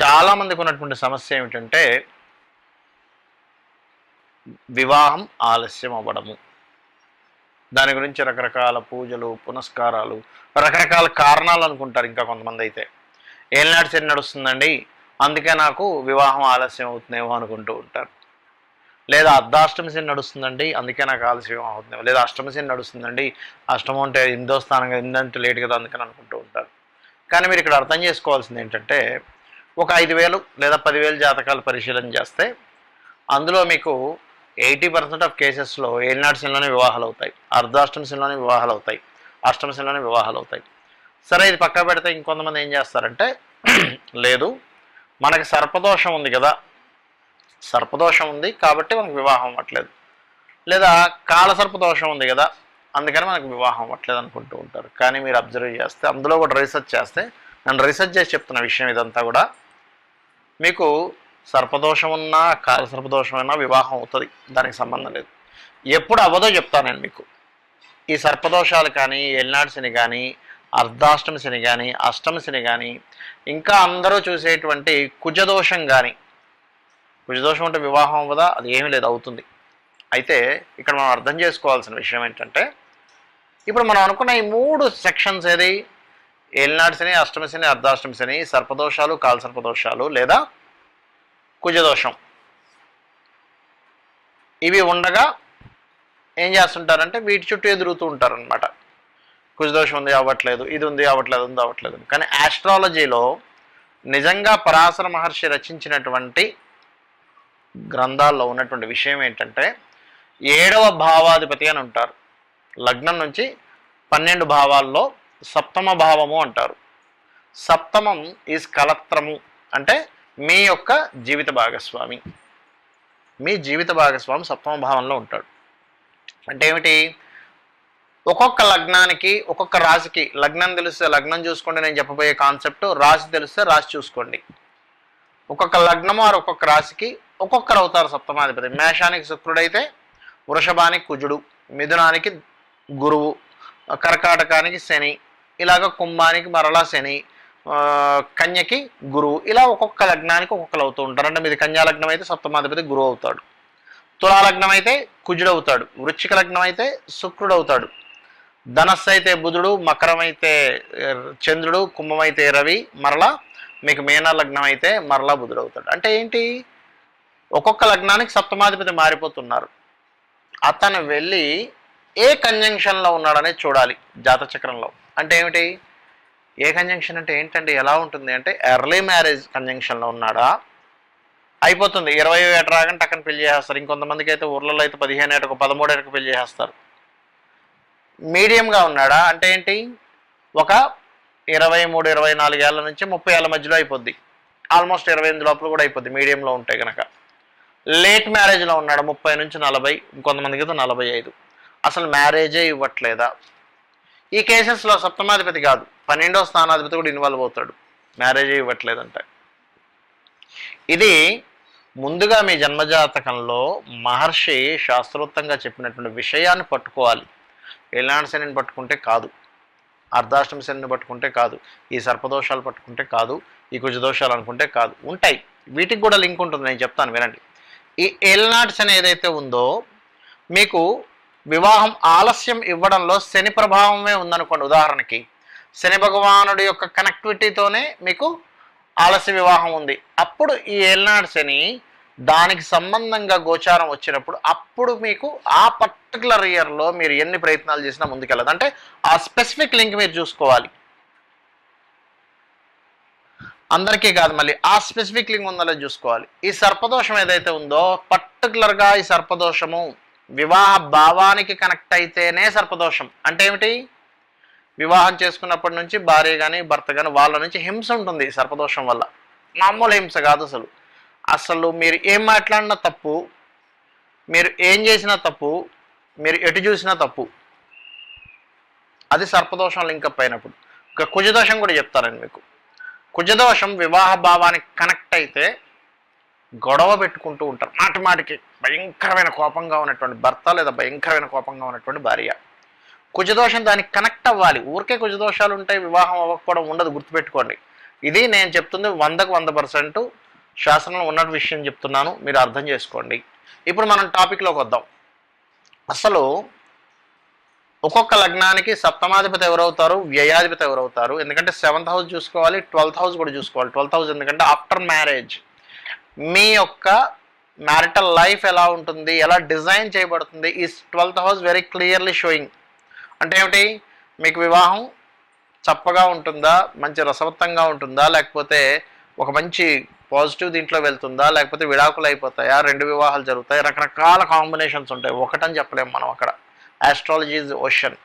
చాలామందికి ఉన్నటువంటి సమస్య ఏమిటంటే వివాహం ఆలస్యం అవ్వడము. దాని గురించి రకరకాల పూజలు పునస్కారాలు రకరకాల కారణాలు అనుకుంటారు ఇంకా కొంతమంది అయితే. ఏళ్ళనాటి శని నడుస్తుందండి అందుకే నాకు వివాహం ఆలస్యం అవుతుందేమో అనుకుంటూ ఉంటారు. లేదా అర్ధాష్టమి శని నడుస్తుందండి అందుకే నాకు ఆలస్యం అవుతుందేమో. లేదా అష్టమి శని నడుస్తుందండి అష్టమం అంటే ఎనిమిదో స్థానంగా ఎనిమిదంటే లేట్ కదా అందుకని అనుకుంటూ ఉంటారు. కానీ మీరు ఇక్కడ అర్థం చేసుకోవాల్సింది ఏంటంటే ఒక ఐదు వేలు లేదా పదివేలు జాతకాలు పరిశీలన చేస్తే అందులో మీకు ఎయిటీ పర్సెంట్ ఆఫ్ కేసెస్లో ఏలినాటి శనిలోనే వివాహాలు అవుతాయి అర్ధాష్టమి వివాహాలు అవుతాయి అష్టమి వివాహాలు అవుతాయి సరే ఇది పక్క పెడితే ఇంకొంతమంది ఏం చేస్తారంటే లేదు మనకి సర్పదోషం ఉంది కదా సర్పదోషం ఉంది కాబట్టి మనకు వివాహం అవ్వట్లేదు. లేదా కాల సర్పదోషం ఉంది కదా అందుకని మనకు వివాహం అవ్వట్లేదు అనుకుంటూ ఉంటారు. కానీ మీరు అబ్జర్వ్ చేస్తే అందులో కూడా రీసెర్చ్ చేస్తే నేను రీసెర్చ్ చేసి చెప్తున్న విషయం ఇదంతా కూడా మీకు సర్పదోషం ఉన్నా కాల సర్పదోషమైనా వివాహం అవుతుంది. దానికి సంబంధం లేదు. ఎప్పుడు అవ్వదో చెప్తాను నేను మీకు. ఈ సర్పదోషాలు కానీ ఎల్నాడ్సిని కానీ అర్ధాష్టమిసిని కానీ అష్టమిసిని కానీ ఇంకా అందరూ చూసేటువంటి కుజదోషం కానీ కుజదోషం అంటే వివాహం అవ్వదా? అది ఏమీ లేదు అవుతుంది. అయితే ఇక్కడ మనం అర్థం చేసుకోవాల్సిన విషయం ఏంటంటే ఇప్పుడు మనం అనుకున్న ఈ మూడు సెక్షన్స్ ఏది? ఏలినాడు శని అష్టమి శని అర్ధాష్టమి శని సర్పదోషాలు కాల సర్పదోషాలు లేదా కుజదోషం. ఇవి ఉండగా ఏం చేస్తుంటారంటే వీటి చుట్టూ ఎదురుతూ ఉంటారనమాట కుజదోషం ఉంది అవ్వట్లేదు ఇది ఉంది అవ్వట్లేదు ఉంది అవ్వట్లేదు కానీ ఆస్ట్రాలజీలో నిజంగా పరాశర మహర్షి రచించినటువంటి గ్రంథాల్లో ఉన్నటువంటి విషయం ఏంటంటే ఏడవ భావాధిపతి అని ఉంటారు. లగ్నం నుంచి పన్నెండు భావాల్లో సప్తమ భావము అంటారు. సప్తమం ఈజ్ కలత్రము అంటే మీ యొక్క జీవిత భాగస్వామి. మీ జీవిత భాగస్వామి సప్తమ భావంలో ఉంటాడు. అంటే ఏమిటి? ఒక్కొక్క లగ్నానికి ఒక్కొక్క రాశికి లగ్నం తెలిస్తే లగ్నం చూసుకోండి నేను చెప్పబోయే కాన్సెప్ట్ రాశి తెలిస్తే రాశి చూసుకోండి. ఒక్కొక్క లగ్నము ఆరు ఒక్కొక్క రాశికి ఒక్కొక్కరు అవుతారు సప్తమాధిపతి. మేషానికి శుక్రుడైతే వృషభానికి కుజుడు మిథునానికి గురువు కర్కాటకానికి శని ఇలాగ కుంభానికి మరలా శని కన్యకి గురువు ఇలా ఒక్కొక్క లగ్నానికి ఒక్కొక్కరు అవుతూ ఉంటారు. అంటే మీది కన్యా లగ్నం అయితే సప్తమాధిపతి గురువు అవుతాడు. తులా లగ్నం అయితే కుజుడు అవుతాడు. వృచ్చిక లగ్నం అయితే శుక్రుడు అవుతాడు. ధనస్సు అయితే బుధుడు మకరం అయితే చంద్రుడు కుంభం అయితే రవి మరలా మీకు మేనా లగ్నం అయితే మరలా బుధుడు అవుతాడు. అంటే ఏంటి? ఒక్కొక్క లగ్నానికి సప్తమాధిపతి మారిపోతున్నారు. అతను వెళ్ళి ఏ కంజంక్షన్లో ఉన్నాడనేది చూడాలి. జాతచక్రంలో అంటే ఏమిటి? ఏ కంజంక్షన్ అంటే ఏంటంటే ఎలా ఉంటుంది? అంటే ఎర్లీ మ్యారేజ్ కంజంక్షన్లో ఉన్నాడా? అయిపోతుంది. ఇరవై ఏట రాగానే టక్కన పెళ్ళి చేసేస్తారు. ఇంకొంతమందికి అయితే ఊర్లలో అయితే పదిహేను ఏటకు పదమూడు ఏటకు పెళ్ళి చేసేస్తారు. మీడియంగా ఉన్నాడా? అంటే ఏంటి? ఒక ఇరవై మూడు ఇరవై నాలుగు ఏళ్ళ నుంచి ముప్పై ఏళ్ళ మధ్యలో అయిపోద్ది. ఆల్మోస్ట్ ఇరవై ఎనిమిది లోపల కూడా అయిపోద్ది. మీడియంలో ఉంటే కనుక లేట్ మ్యారేజ్లో ఉన్నాడు. ముప్పై నుంచి నలభై ఇంకొంతమందికి అయితే నలభై ఐదు. అసలు మ్యారేజే ఇవ్వట్లేదా? ఈ కేసెస్లో సప్తమాధిపతి కాదు. పన్నెండో స్థానాధిపతి కూడా ఇన్వాల్వ్ అవుతాడు. మ్యారేజ్ ఇవ్వట్లేదంటే. ఇది ముందుగా మీ జన్మజాతకంలో మహర్షి శాస్త్రోత్తంగా చెప్పినటువంటి విషయాన్ని పట్టుకోవాలి. ఎలాంటి శనిని పట్టుకుంటే కాదు. అర్ధాష్టమి శనిని పట్టుకుంటే కాదు. ఈ సర్పదోషాలు పట్టుకుంటే కాదు. ఈ కుజదోషాలు అనుకుంటే కాదు. ఉంటాయి. వీటికి కూడా లింక్ ఉంటుంది. నేను చెప్తాను. వినండి. ఈ ఏలనాటి శని ఏదైతే ఉందో మీకు వివాహం ఆలస్యం ఇవ్వడంలో శని ప్రభావమే ఉందనుకోండి ఉదాహరణకి. శని భగవానుడి యొక్క కనెక్టివిటీతోనే మీకు ఆలస్య వివాహం ఉంది. అప్పుడు ఈ ఏల్నాడు శని దానికి సంబంధంగా గోచారం వచ్చినప్పుడు అప్పుడు మీకు ఆ పర్టికులర్ ఇయర్లో మీరు ఎన్ని ప్రయత్నాలు చేసినా ముందుకెళ్ళదు. అంటే ఆ స్పెసిఫిక్ లింక్ మీరు చూసుకోవాలి. అందరికీ కాదు మళ్ళీ ఆ స్పెసిఫిక్ లింక్ ఉందో చూసుకోవాలి. ఈ సర్పదోషం ఏదైతే ఉందో పర్టికులర్గా ఈ సర్పదోషము వివాహ భావానికి కనెక్ట్ అయితేనే సర్పదోషం. అంటే ఏమిటి? వివాహం చేసుకున్నప్పటి నుంచి భార్య కానీ భర్త కానీ వాళ్ళ నుంచి హింస ఉంటుంది సర్పదోషం వల్ల. మామూలు హింస కాదు అసలు. అసలు మీరు ఏం మాట్లాడినా తప్పు మీరు ఏం చేసినా తప్పు మీరు ఎటు చూసినా తప్పు. అది సర్పదోషం లింకప్ అయినప్పుడు. ఇక కుజదోషం కూడా చెప్తారండి మీకు. కుజదోషం వివాహ భావానికి కనెక్ట్ అయితే గొడవ పెట్టుకుంటూ ఉంటారు. మాటి మాటికి భయంకరమైన కోపంగా ఉన్నటువంటి భర్త లేదా భయంకరమైన కోపంగా ఉన్నటువంటి భార్య. కుజదోషం దానికి కనెక్ట్ అవ్వాలి. ఊరికే కుజదోషాలు ఉంటాయి వివాహం అవ్వకపోవడం ఉండదు గుర్తుపెట్టుకోండి. ఇది నేను చెప్తుంది వందకు వంద పర్సెంట్ శాసనంలో ఉన్న విషయం చెప్తున్నాను. మీరు అర్థం చేసుకోండి. ఇప్పుడు మనం టాపిక్లోకి వద్దాం. అసలు ఒక్కొక్క లగ్నానికి సప్తమాధిపతి ఎవరవుతారు? వ్యయాధిపతి ఎవరవుతారు? ఎందుకంటే సెవెంత్ హౌస్ చూసుకోవాలి ట్వెల్త్ హౌస్ కూడా చూసుకోవాలి. ట్వెల్త్ హౌస్ ఎందుకంటే ఆఫ్టర్ మ్యారేజ్ మీ యొక్క మ్యారిటల్ లైఫ్ ఎలా ఉంటుంది ఎలా డిజైన్ చేయబడుతుంది ఈ twelfth house very clearly showing అంటే ఏమిటి? మీకు వివాహం చప్పగా ఉంటుందా మంచి రసవత్తంగా ఉంటుందా లేకపోతే ఒక మంచి పాజిటివ్ దీంట్లో వెళ్తుందా లేకపోతే విడాకులు అయిపోతాయా రెండు వివాహాలు జరుగుతాయి రకరకాల కాంబినేషన్స్ ఉంటాయి. ఒకటని చెప్పలేము మనం అక్కడ. ఆస్ట్రాలజీ ఇస్ ఓషన్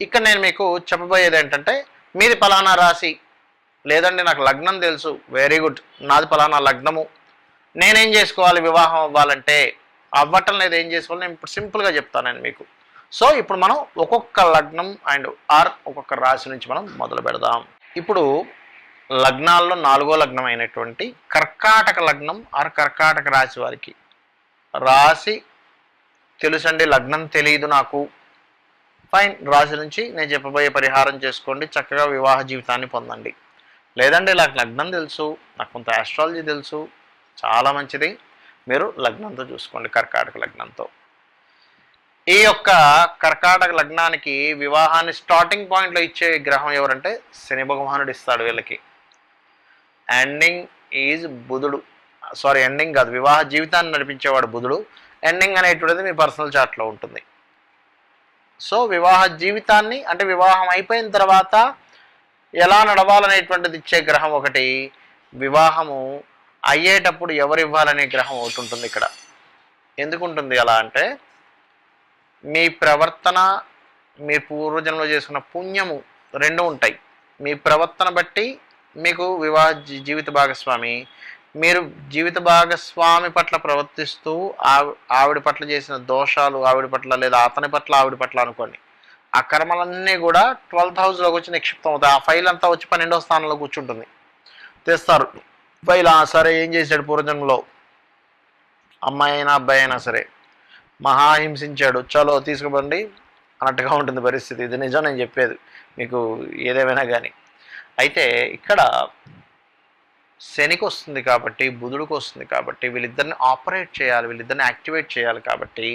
ఇక్కడ నేను మీకు చెప్పబోయేది ఏంటంటే మీది ఫలానా రాశి. లేదండి నాకు లగ్నం తెలుసు. వెరీ గుడ్ నాది ఫలానా లగ్నము. నేనేం చేసుకోవాలి? వివాహం అవ్వాలంటే అవ్వటం లేదు. ఏం చేసుకోవాలి? నేను ఇప్పుడు సింపుల్గా చెప్తానండి మీకు. సో ఇప్పుడు మనం ఒక్కొక్క లగ్నం అండ్ ఆర్ ఒక్కొక్క రాశి నుంచి మనం మొదలు పెడదాం. ఇప్పుడు లగ్నాల్లో నాలుగో లగ్నం అయినటువంటి కర్కాటక లగ్నం ఆర్ కర్కాటక రాశి వారికి. రాశి తెలుసండి లగ్నం తెలియదు నాకు. ఫైన్ రాశి నుంచి నేను చెప్పబోయే పరిహారం చేసుకోండి. చక్కగా వివాహ జీవితాన్ని పొందండి. లేదండి నాకు లగ్నం తెలుసు నాకు కొంత ఆస్ట్రాలజీ తెలుసు చాలా మంచిది. మీరు లగ్నంతో చూసుకోండి కర్కాటక లగ్నంతో. ఈ యొక్క కర్కాటక లగ్నానికి వివాహాన్ని స్టార్టింగ్ పాయింట్లో ఇచ్చే గ్రహం ఎవరంటే శని భగవానుడు ఇస్తాడు వీళ్ళకి. ఎండింగ్ ఈజ్ బుధుడు. సారీ ఎండింగ్ కాదు వివాహ జీవితాన్ని నడిపించేవాడు బుధుడు. ఎండింగ్ అనేటువంటిది మీ పర్సనల్ చార్ట్లో ఉంటుంది. సో వివాహ జీవితాన్ని అంటే వివాహం అయిపోయిన తర్వాత ఎలా నడవాలనేటువంటిది ఇచ్చే గ్రహం ఒకటి వివాహము అయ్యేటప్పుడు ఎవరు ఇవ్వాలనే గ్రహం ఒకటి ఉంటుంది ఇక్కడ. ఎందుకు ఉంటుంది అలా అంటే మీ ప్రవర్తన మీ పూర్వజన్మలో చేసుకున్న పుణ్యము రెండు ఉంటాయి. మీ ప్రవర్తన బట్టి మీకు వివాహ జీ- జీవిత భాగస్వామి మీరు జీవిత భాగస్వామి పట్ల ప్రవర్తిస్తూ ఆవి ఆవిడ పట్ల చేసిన దోషాలు ఆవిడ పట్ల లేదా అతని పట్ల ఆవిడ పట్ల అనుకోండి. ఆ కర్మలన్నీ కూడా ట్వెల్త్ హౌస్లోకి వచ్చి నిక్షిప్తం అవుతాయి. ఆ ఫైల్ అంతా వచ్చి పన్నెండో స్థానంలో కూర్చుంటుంది. తెస్తారు. ఫైల్ సరే ఏం చేశాడు పూర్వజన్మలో? అమ్మాయి అయినా అబ్బాయి అయినా సరే మహా హింసించాడు చలో తీసుకుపోండి అన్నట్టుగా ఉంటుంది పరిస్థితి. ఇది నిజం నేను చెప్పేది మీకు ఏదేమైనా కానీ. అయితే ఇక్కడ శనికి వస్తుంది కాబట్టి బుధుడికి వస్తుంది కాబట్టి వీళ్ళిద్దరిని ఆపరేట్ చేయాలి వీళ్ళిద్దరిని యాక్టివేట్ చేయాలి కాబట్టి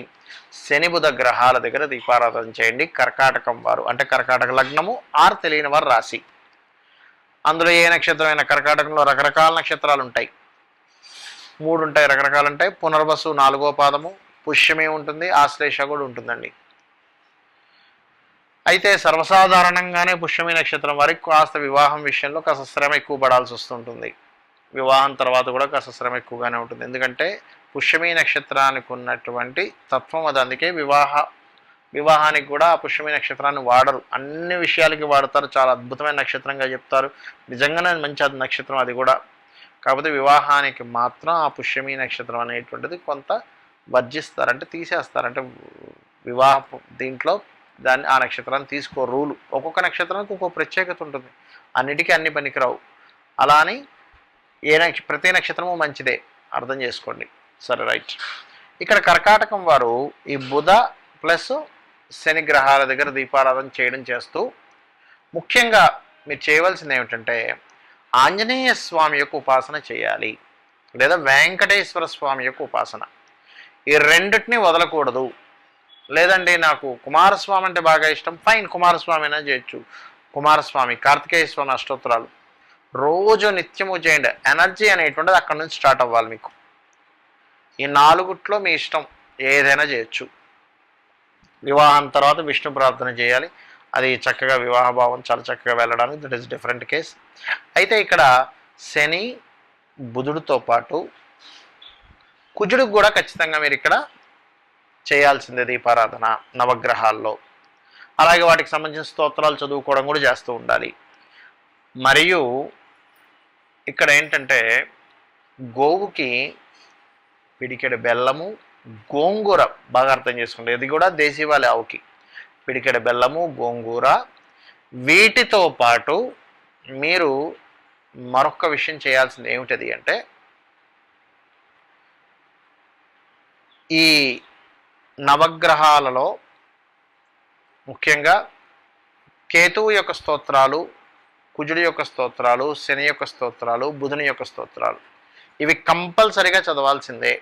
శని బుధ గ్రహాల దగ్గర దీపారాధన చేయండి. కర్కాటకం వారు అంటే కర్కాటక లగ్నము ఆరు తెలియని వారు రాశి. అందులో ఏ నక్షత్రమైన కర్కాటకంలో రకరకాల నక్షత్రాలు ఉంటాయి. మూడు ఉంటాయి రకరకాలు ఉంటాయి. పునర్వసు నాలుగో పాదము పుష్యమే ఉంటుంది ఆశ్లేష కూడా ఉంటుందండి. అయితే సర్వసాధారణంగానే పుష్యమి నక్షత్రం వారికి కాస్త వివాహం విషయంలో కాస్త శ్రమ ఎక్కువ పడాల్సి వస్తుంటుంది. వివాహం తర్వాత కూడా కాస్త శ్రమ ఎక్కువగానే ఉంటుంది. ఎందుకంటే పుష్యమి నక్షత్రానికి ఉన్నటువంటి తత్వం అది. అందుకే వివాహ వివాహానికి కూడా ఆ పుష్యమి నక్షత్రాన్ని వాడరు. అన్ని విషయాలకి వాడతారు. చాలా అద్భుతమైన నక్షత్రంగా చెప్తారు. నిజంగానే మంచి అది నక్షత్రం అది కూడా. కాకపోతే వివాహానికి మాత్రం ఆ పుష్యమి నక్షత్రం అనేటువంటిది కొంత వర్జిస్తారంటే అంటే తీసేస్తారు. అంటే వివాహ దీంట్లో దాన్ని ఆ నక్షత్రాన్ని తీసుకో రూలు. ఒక్కొక్క నక్షత్రానికి ఒక్కొక్క ప్రత్యేకత ఉంటుంది. అన్నిటికీ అన్ని పనికిరావు. అలా అని ఏ నక్ష ప్రతి నక్షత్రము మంచిదే. అర్థం చేసుకోండి. సరే రైట్. ఇక్కడ కర్కాటకం వారు ఈ బుధ ప్లస్ శని గ్రహాల దగ్గర దీపారాధన చేయడం చేస్తూ ముఖ్యంగా మీరు చేయవలసింది ఏమిటంటే ఆంజనేయ స్వామి యొక్క ఉపాసన చేయాలి. లేదా వెంకటేశ్వర స్వామి యొక్క ఉపాసన. ఈ రెండిటిని వదలకూడదు. లేదండి నాకు కుమారస్వామి అంటే బాగా ఇష్టం. ఫైన్ కుమారస్వామి అయినా చేయొచ్చు. కుమారస్వామి కార్తికేయ స్వామి అష్టోత్తరాలు. రోజు నిత్యము చేయండి. ఎనర్జీ అనేటువంటిది అక్కడ నుంచి స్టార్ట్ అవ్వాలి మీకు. ఈ నాలుగుట్లో మీ ఇష్టం ఏదైనా చేయొచ్చు. వివాహం తర్వాత విష్ణు ప్రార్థన చేయాలి. అది చక్కగా వివాహ భావం చాలా చక్కగా వెళ్ళడానికి దట్ ఈస్ డిఫరెంట్ కేస్ అయితే ఇక్కడ శని బుధుడితో పాటు కుజుడికి కూడా ఖచ్చితంగా మీరు ఇక్కడ చేయాల్సిందే దీపారాధన నవగ్రహాల్లో. అలాగే వాటికి సంబంధించిన స్తోత్రాలు చదువుకోవడం కూడా చేస్తూ ఉండాలి. మరియు ఇక్కడ ఏంటంటే గోవుకి పిడికెడు బెల్లము గోంగూర బాగా అర్థం చేసుకోండి. ఇది కూడా దేశీవాళి ఆవుకి. పిడికెడు బెల్లము గోంగూర. వీటితో పాటు మీరు మరొక విషయం చేయాల్సింది ఏమిటది అంటే ఈ నవగ్రహాలలో ముఖ్యంగా కేతువు యొక్క స్తోత్రాలు కుజుడి యొక్క స్తోత్రాలు శని యొక్క స్తోత్రాలు బుధుని యొక్క స్తోత్రాలు. ఇవి కంపల్సరిగా చదవాల్సిందే.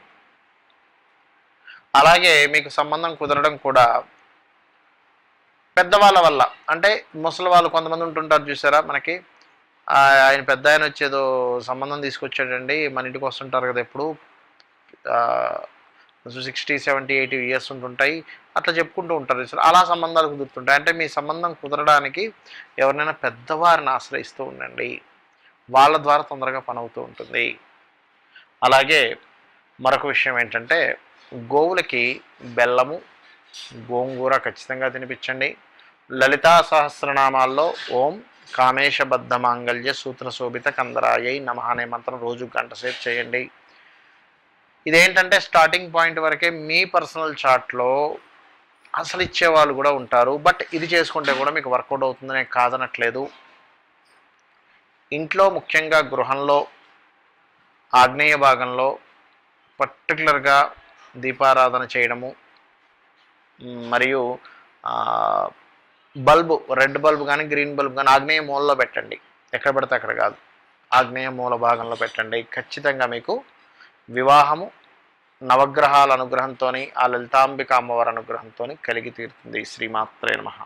అలాగే మీకు సంబంధం కుదరడం కూడా పెద్దవాళ్ళ వల్ల. అంటే ముసలి వాళ్ళు కొంతమంది ఉంటుంటారు చూసారా మనకి? ఆయన పెద్ద ఆయన వచ్చేదో సంబంధం తీసుకొచ్చాడండి మన ఇంటికి వస్తుంటారు కదా ఎప్పుడు? సిక్స్టీ సెవెంటీ ఎయిటీ ఇయర్స్ ఉంటుంటాయి. అట్లా చెప్పుకుంటూ ఉంటారు. అలా సంబంధాలు కుదురుతుంటాయి. అంటే మీ సంబంధం కుదరడానికి ఎవరినైనా పెద్దవారిని ఆశ్రయిస్తూ ఉండండి. వాళ్ళ ద్వారా తొందరగా పని అవుతూ ఉంటుంది. అలాగే మరొక విషయం ఏంటంటే గోవులకి బెల్లము గోంగూర ఖచ్చితంగా తినిపించండి. లలితా సహస్రనామాల్లో ఓం కామేశబద్ధ మాంగళ్య సూత్ర శోభిత కందరాయై నమ అనే మంత్రం రోజు గంటసేపు చేయండి. ఇదేంటంటే స్టార్టింగ్ పాయింట్ వరకే మీ పర్సనల్ చార్ట్లో అసలు ఇచ్చే వాళ్ళు కూడా ఉంటారు. బట్ ఇది చేసుకుంటే కూడా మీకు వర్కౌట్ అవుతుందనే కాదనట్లేదు. ఇంట్లో ముఖ్యంగా గృహంలో ఆగ్నేయ భాగంలో పర్టికులర్గా దీపారాధన చేయడము మరియు బల్బు రెడ్ బల్బు కానీ గ్రీన్ బల్బు కానీ ఆగ్నేయ మూలలో పెట్టండి. ఎక్కడ పడితే అక్కడ కాదు. ఆగ్నేయ మూల భాగంలో పెట్టండి. ఖచ్చితంగా మీకు వివాహము నవగ్రహాల అనుగ్రహంతో ఆ లలితాంబిక అమ్మవారి అనుగ్రహంతో కలిగి తీరుతుంది. శ్రీమాత్రే నమ.